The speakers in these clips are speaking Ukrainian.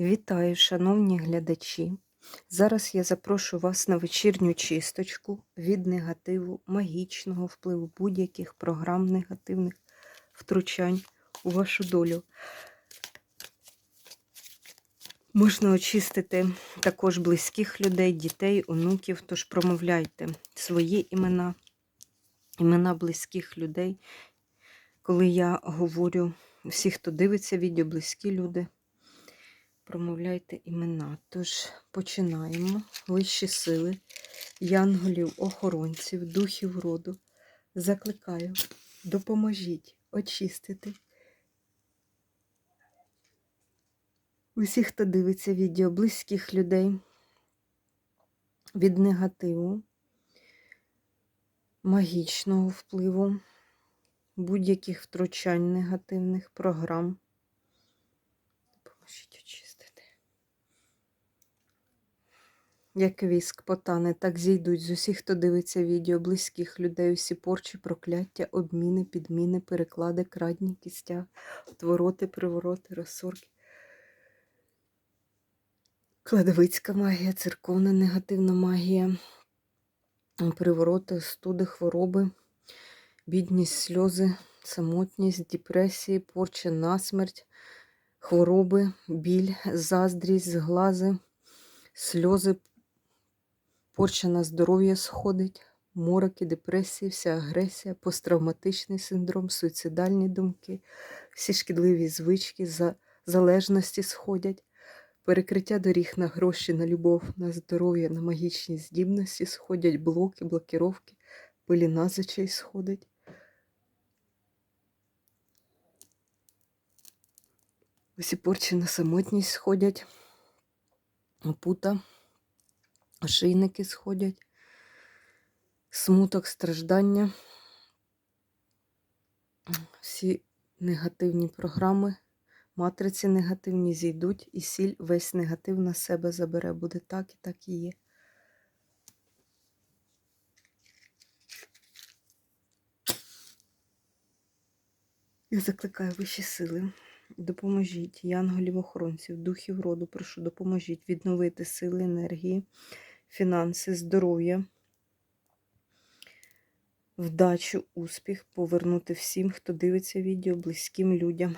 Вітаю, шановні глядачі. Зараз я запрошую вас на вечірню чисточку від негативу, магічного впливу будь-яких програм негативних втручань у вашу долю. Можна очистити також близьких людей, дітей, онуків, тож промовляйте свої імена, імена близьких людей. Коли я говорю, всі, хто дивиться відео, близькі люди, промовляйте імена. Тож починаємо. Вищі сили, янголів, охоронців, духів роду. Закликаю, допоможіть очистити. Усіх, хто дивиться відео, близьких людей від негативу, магічного впливу, будь-яких втручань негативних програм. Допоможіть очистити. Як віск потане, так зійдуть з усіх, хто дивиться відео, близьких людей, усі порчі, прокляття, обміни, підміни, переклади, крадні, кістя, отвороти, привороти, розсорки. Кладовицька магія, церковна негативна магія, привороти, студи, хвороби, бідність, сльози, самотність, депресії, порча, насмерть, хвороби, біль, заздрість, зглази, сльози, порча на здоров'я сходить, мороки, депресії, вся агресія, посттравматичний синдром, суїцидальні думки, всі шкідливі звички, залежності сходять. Перекриття доріг на гроші, на любов, на здоров'я, на магічні здібності сходять блоки, блокіровки, пиліна з очей сходить. Усі порчі на самотність сходять, пута, ошейники сходять, смуток, страждання. Всі негативні програми матриці негативні зійдуть, і сіль весь негатив на себе забере. Буде так і так і є. Я закликаю вищі сили. Допоможіть янголів-охоронців, духів роду, прошу, допоможіть відновити сили, енергії, фінанси, здоров'я, вдачу, успіх, повернути всім, хто дивиться відео, близьким людям.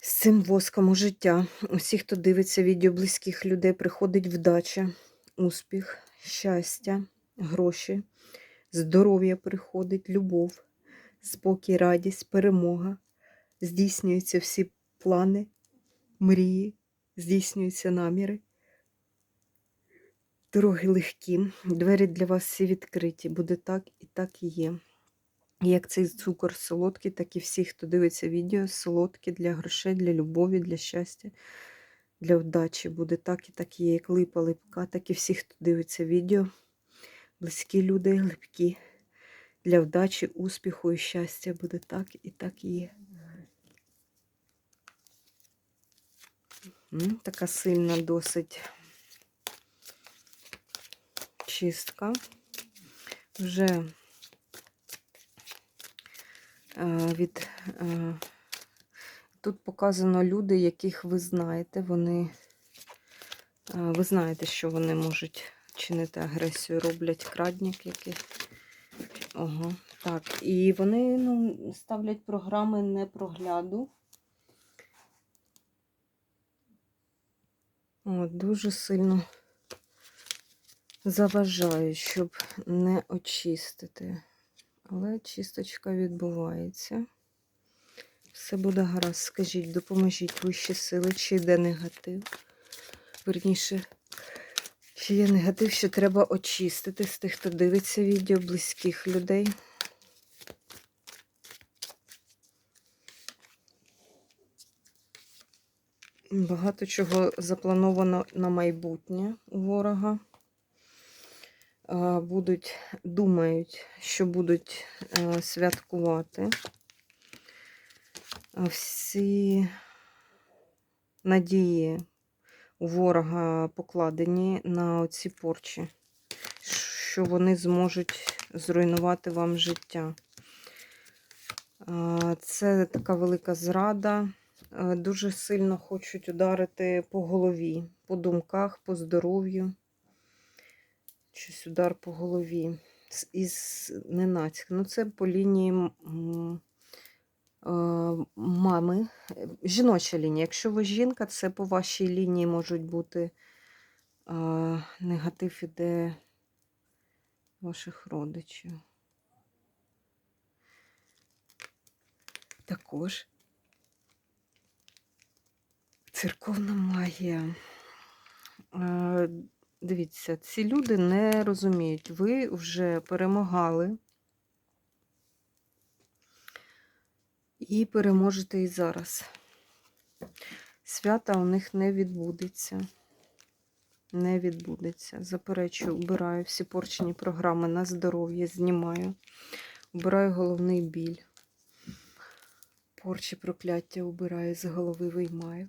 З цим воском у життя. Усі, хто дивиться відео близьких людей, приходить вдача, успіх, щастя, гроші, здоров'я приходить, любов, спокій, радість, перемога. Здійснюються всі плани, мрії, здійснюються наміри. Дороги легкі, двері для вас всі відкриті. Буде так і так і є. Як цей цукор солодкий, так і всі, хто дивиться відео, солодкі для грошей, для любові, для щастя, для вдачі. Буде так і так і є. Як липа липка, так і всі, хто дивиться відео. Близькі люди, липкі. Для вдачі, успіху і щастя буде так і так і є. Така сильна досить чистка. Вже е, від е, тут показано люди, яких ви знаєте. Вони е, ви знаєте, що вони можуть чинити агресію, роблять крадник яких. Ого, так. І вони ну, ставлять програми непрогляду. От, дуже сильно заважають, щоб не очистити. Але чисточка відбувається. Все буде гаразд. Скажіть, допоможіть вищі сили, чи йде негатив. Верніше, чи є негатив, що треба очистити з тих, хто дивиться відео, близьких людей. Багато чого заплановано на майбутнє у ворога. Будуть, думають, що будуть е, святкувати. Всі надії у ворога покладені на ці порчі, що вони зможуть зруйнувати вам життя. Це така велика зрада. Е, Дуже сильно хочуть ударити по голові, по думках, по здоров'ю. Щось удар по голові. Із ненацьк. Ну, це по лінії е, мами. Жіноча лінія. Якщо ви жінка, це по вашій лінії можуть бути е, негатив іде ваших родичів. Також церковна магія. Е, Дивіться, ці люди не розуміють, ви вже перемагали і переможете і зараз. Свята у них не відбудеться. Не відбудеться. Заперечую, убираю всі порчені програми на здоров'я, знімаю. Убираю головний біль. Порчі прокляття убираю, з голови виймаю.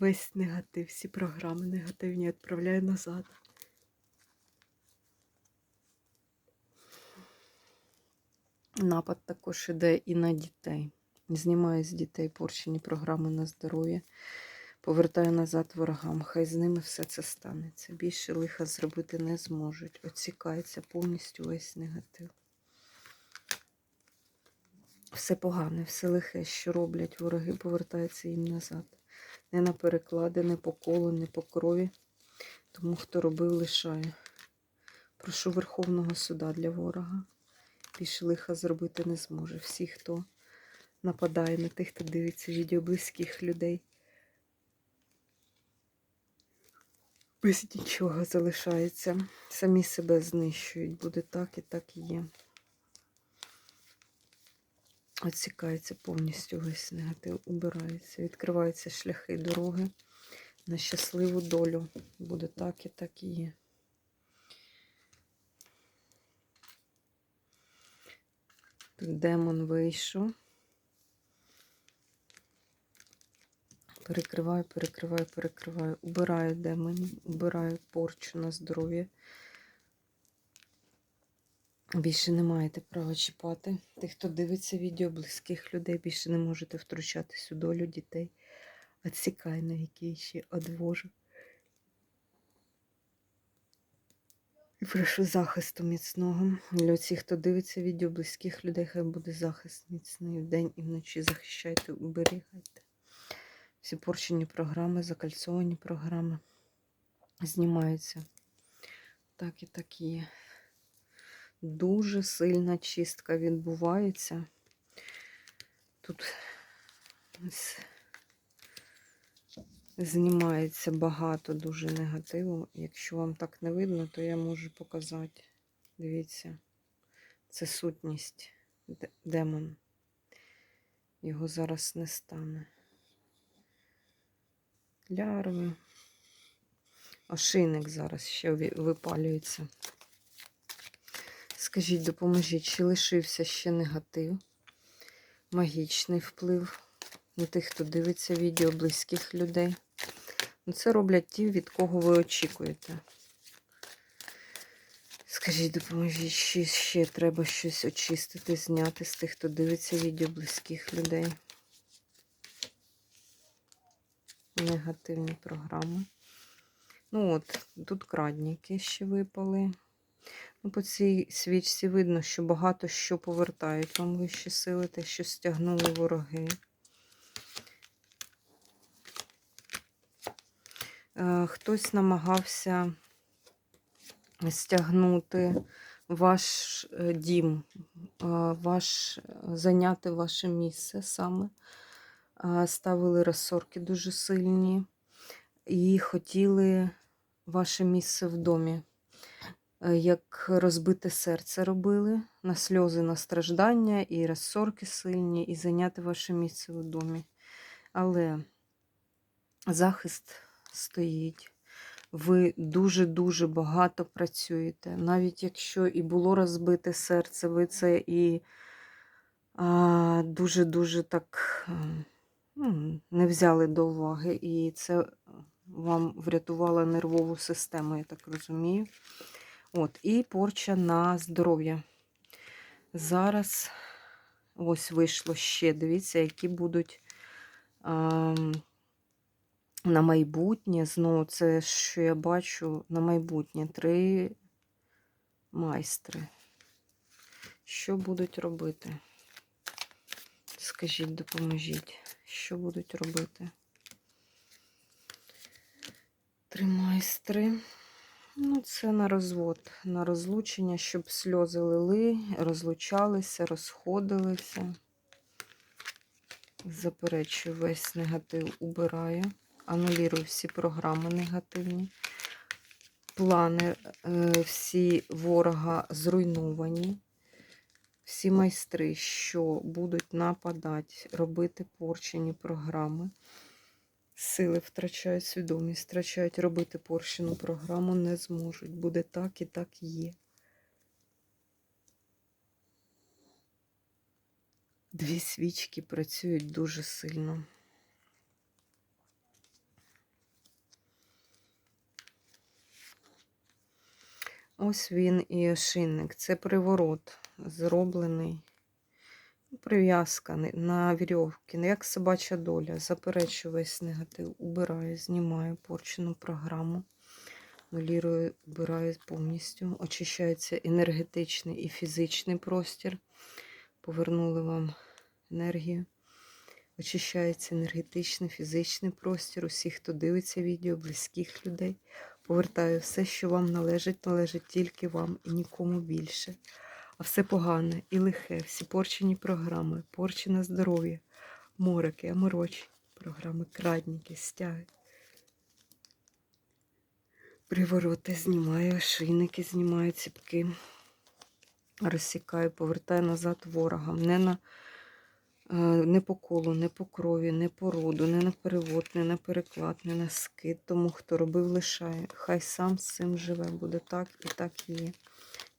Весь негатив, всі програми негативні відправляю назад. Напад також іде і на дітей. Знімаю з дітей порчені програми на здоров'я. Повертаю назад ворогам. Хай з ними все це станеться. Більше лиха зробити не зможуть. Оцікається повністю весь негатив. Все погане, все лихе, що роблять вороги, повертається їм назад. Не на переклади, не по колу, не по крові. Тому хто робив, лишає. Прошу Верховного суда для ворога. Більше лиха зробити не зможе. Всі, хто нападає на тих, хто дивиться відео близьких людей. Без нічого залишається. Самі себе знищують. Буде так і так і є. Оцікається повністю весь негатив, убирається, відкриваються шляхи дороги на щасливу долю. Буде так і так і є. Демон вийшов. Перекриваю, перекриваю, перекриваю. Убираю демонів, убираю порчу на здоров'я. Більше не маєте права чіпати. Тих, хто дивиться відео близьких людей, більше не можете втручатись у долю дітей. Отсікай на які ще одвожу. І прошу захисту міцного. Для всіх, хто дивиться відео близьких людей, хай буде захист міцний вдень і вночі. Захищайте, уберігайте. Всі порчені програми, закальцовані програми знімаються. Так і так є. Дуже сильна чистка відбувається. Тут ось знімається багато дуже негативу. Якщо вам так не видно, то я можу показати. Дивіться, це сутність, демон. Його зараз не стане. Лярви. Ошийник зараз ще випалюється. Скажіть, допоможіть, чи лишився ще негатив, магічний вплив на тих, хто дивиться відео близьких людей. Ну, Це роблять ті, від кого ви очікуєте. Скажіть, допоможіть, чи ще треба щось очистити, зняти з тих, хто дивиться відео близьких людей. Негативні програми. Ну от, тут крадніки ще випали. Ну, по цій свічці видно, що багато що повертають вам вищі сили, те, що стягнули вороги. Е, Хтось намагався стягнути ваш е, дім, е, ваш, зайняти ваше місце саме. Ставили розсорки дуже сильні і хотіли ваше місце в домі як розбите серце робили, на сльози, на страждання, і розсорки сильні, і зайняти ваше місце у домі. Але захист стоїть. Ви дуже-дуже багато працюєте. Навіть якщо і було розбите серце, ви це і дуже-дуже так ну, не взяли до уваги. І це вам врятувало нервову систему, я так розумію. От, і порча на здоров'я. Зараз Ось вийшло ще. Дивіться, які будуть а, на майбутнє. Знову це, що я бачу на майбутнє. Три майстри. Що будуть робити? Скажіть, допоможіть, що будуть робити? Три майстри. Ну, це на розвод, на розлучення, щоб сльози лили, розлучалися, розходилися. Заперечую весь негатив, убираю. Анулірую всі програми негативні. Плани е, всі ворога зруйновані. Всі майстри, що будуть нападати, робити порчені програми. Сили втрачають свідомість, втрачають робити порщену програму, не зможуть. Буде так і так є. Дві свічки працюють дуже сильно. Ось він і ошейник. Це приворот, зроблений. Прив'язка на вірьовки, як собача доля. Заперечую весь негатив, убираю, знімаю порчену програму. Нулірую, убираю повністю. Очищається енергетичний і фізичний простір. Повернули вам енергію. Очищається енергетичний, фізичний простір. Усіх, хто дивиться відео, близьких людей. Повертаю все, що вам належить, належить тільки вам і нікому більше. А все погане і лихе, всі порчені програми, порчене здоров'я, морики, аморочі, програми, крадніки, стяги. Привороти знімаю, ошейники знімаю, ціпки, розсікаю, повертаю назад ворогам. Не на е, не по колу, не по крові, не по роду, не на перевод, не на переклад, не на скид. Тому хто робив, лишає. Хай сам з цим живе. Буде так і так і є.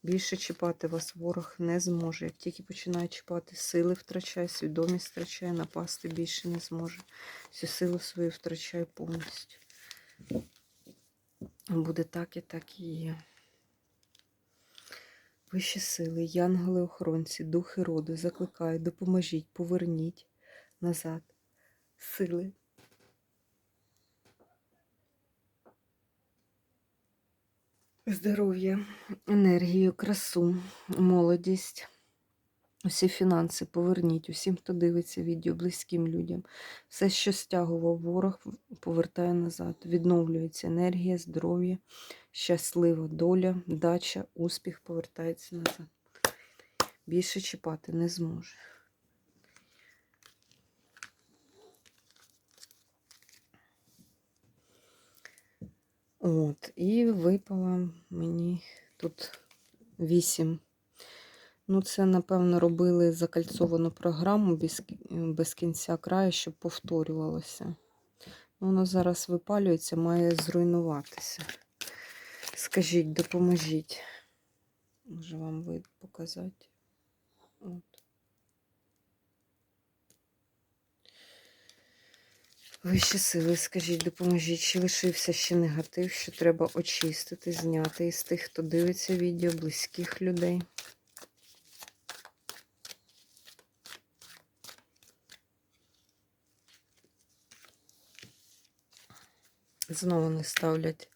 Більше чіпати вас ворог не зможе. Як тільки починає чіпати, сили втрачає, свідомість втрачає, напасти більше не зможе. Всю силу свою втрачає повністю. Буде так і так і є. Вищі сили, янголи-охоронці, духи роду, закликаю, допоможіть, поверніть назад сили. Здоров'я, енергію, красу, молодість, усі фінанси поверніть усім, хто дивиться відео, близьким людям. Все, що стягував ворог, повертає назад. Відновлюється енергія, здоров'я, щаслива доля, дача, успіх повертається назад. Більше чіпати не зможе. От, і випала мені тут 8. Ну, це, напевно, робили закальцовану програму без, без кінця краю, щоб повторювалося. Ну, Воно зараз випалюється, має зруйнуватися. Скажіть, допоможіть. Може вам показати. От. Вищі сили, скажіть, допоможіть, чи лишився ще негатив, що треба очистити, зняти із тих, хто дивиться відео, близьких людей. Знову не ставлять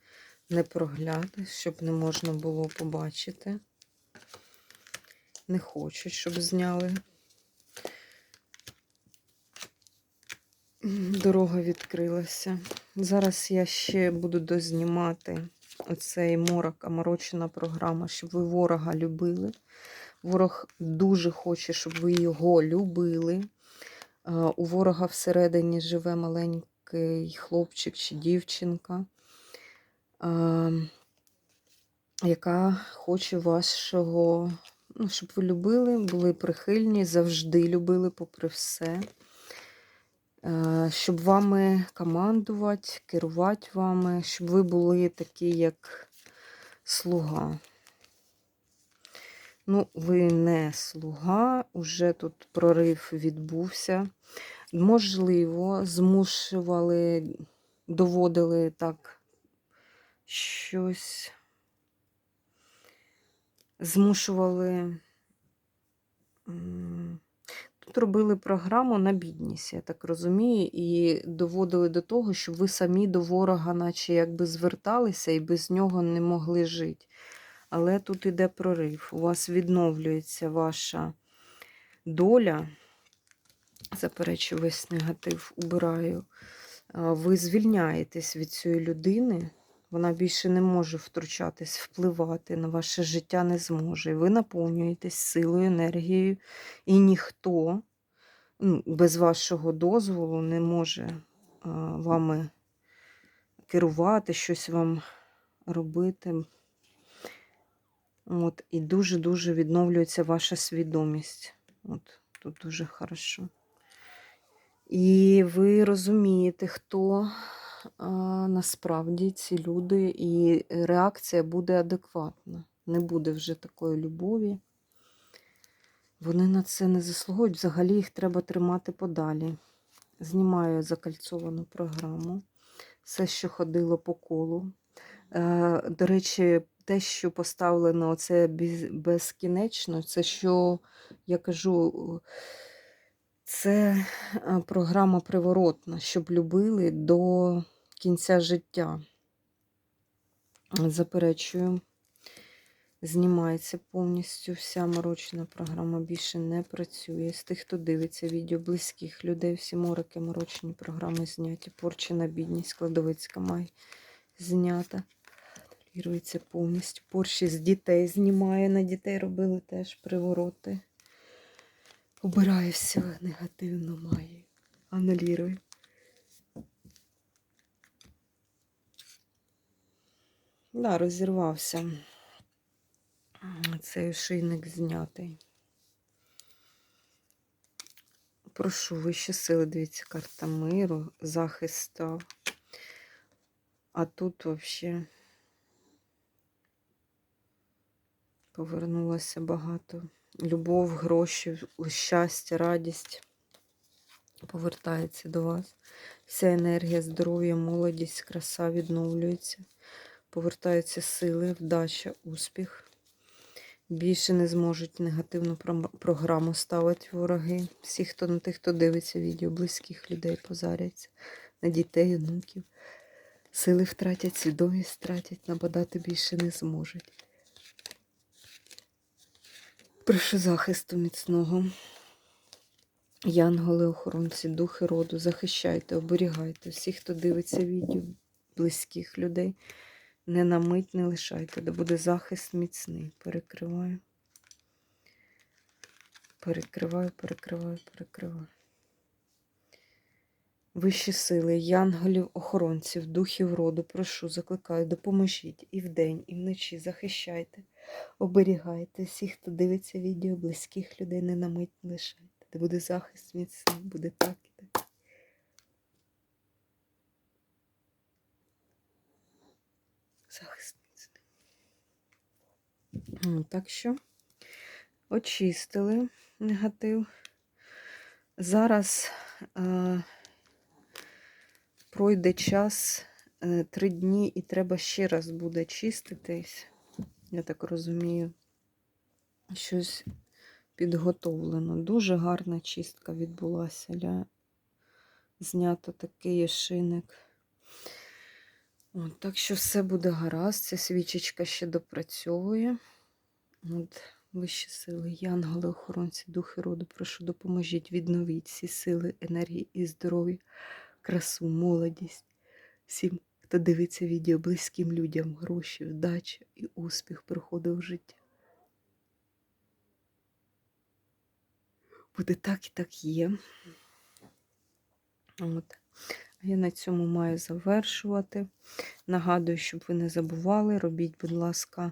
непрогляди, щоб не можна було побачити. Не хочуть, щоб зняли. Дорога відкрилася. Зараз я ще буду дознімати оцей морок, аморочена програма, щоб ви ворога любили. Ворог дуже хоче, щоб ви його любили. Е, У ворога всередині живе маленький хлопчик чи дівчинка, е, яка хоче вашого, ну, щоб ви любили, були прихильні, завжди любили, попри все. Е, Щоб вами командувати, керувати вами, щоб ви були такі, як слуга. Ну, ви не слуга, уже тут прорив відбувся. Можливо, змушували, доводили так щось, змушували. Тут робили програму на бідність, я так розумію, і доводили до того, щоб ви самі до ворога, наче якби зверталися і без нього не могли жити. Але тут іде прорив. У вас відновлюється ваша доля. Заперечу, весь негатив убираю. Ви звільняєтесь від цієї людини. Вона більше не може втручатись, впливати на ваше життя не зможе. Ви наповнюєтесь силою, енергією, і ніхто ну, без вашого дозволу не може вами керувати, щось вам робити. От, і дуже-дуже відновлюється ваша свідомість. От, тут дуже хорошо. І ви розумієте, хто насправді ці люди, і реакція буде адекватна. Не буде вже такої любові. Вони на це не заслуговують. Взагалі їх треба тримати подалі. Знімаю закальцовану програму. Все, що ходило по колу. Е, До речі, те, що поставлено оце безкінечно, це що я кажу, це е, програма приворотна, щоб любили до кінця життя. Заперечую, знімається повністю вся морочна програма більше не працює. З тих, хто дивиться відео близьких людей, всі мороки, морочні програми зняті. Порчена бідність, складовицька май знята. Ірується повністю. Порші з дітей знімає. На дітей робили теж привороти. Убирає все негативно має. Анулює. Да, розірвався. Цей ошейник знятий. Прошу вищі сили, дивіться, карта миру, захист став. А тут взагалі повернулося багато. Любов, гроші, щастя, радість повертається до вас. Вся енергія, здоров'я, молодість, краса відновлюється. Повертаються сили, вдача, успіх. Більше не зможуть негативну програму ставити вороги. Всі, хто на тих, хто дивиться відео, близьких людей позаряться, на дітей, онуків. Сили втратять, свідомість втратять, нападати більше не зможуть. Прошу захисту міцного. Янголи, охоронці, духи роду, захищайте, оберігайте всіх, хто дивиться відео, близьких людей. Не на мить не лишайте, де буде захист міцний. Перекриваю. Перекриваю, перекриваю, перекриваю. Вищі сили, янголів, охоронців, духів роду, прошу, закликаю, допоможіть і вдень, і вночі захищайте, оберігайте всіх, хто дивиться відео, близьких людей, не на мить не лишайте. Де буде захист міцний, буде так і так. Захист. Так що очистили негатив. Зараз е, пройде час е, три дні, і треба ще раз буде чиститись. Я так розумію, щось підготовлено. Дуже гарна чистка відбулася. Ля... Знято такий ошейник. От, так що все буде гаразд. Ця свічечка ще допрацьовує. От, вищі сили, янголи, охоронці, духи роду, прошу, допоможіть, відновіть всі сили, енергії і здоров'я, красу, молодість. Всім, хто дивиться відео, близьким людям, гроші, вдача і успіх приходить в життя. Буде так і так є. От. Я на цьому маю завершувати. Нагадую, щоб ви не забували, робіть, будь ласка,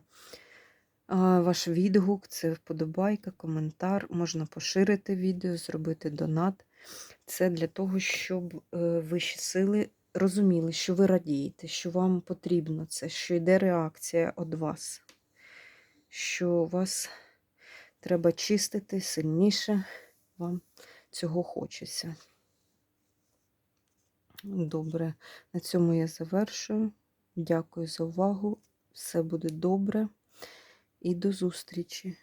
ваш відгук, це вподобайка, коментар. Можна поширити відео, зробити донат. Це для того, щоб е, вищі сили розуміли, що ви радієте, що вам потрібно це, що йде реакція від вас, що вас треба чистити сильніше, вам цього хочеться. Добре, на цьому я завершую. Дякую за увагу. Все буде добре і до зустрічі!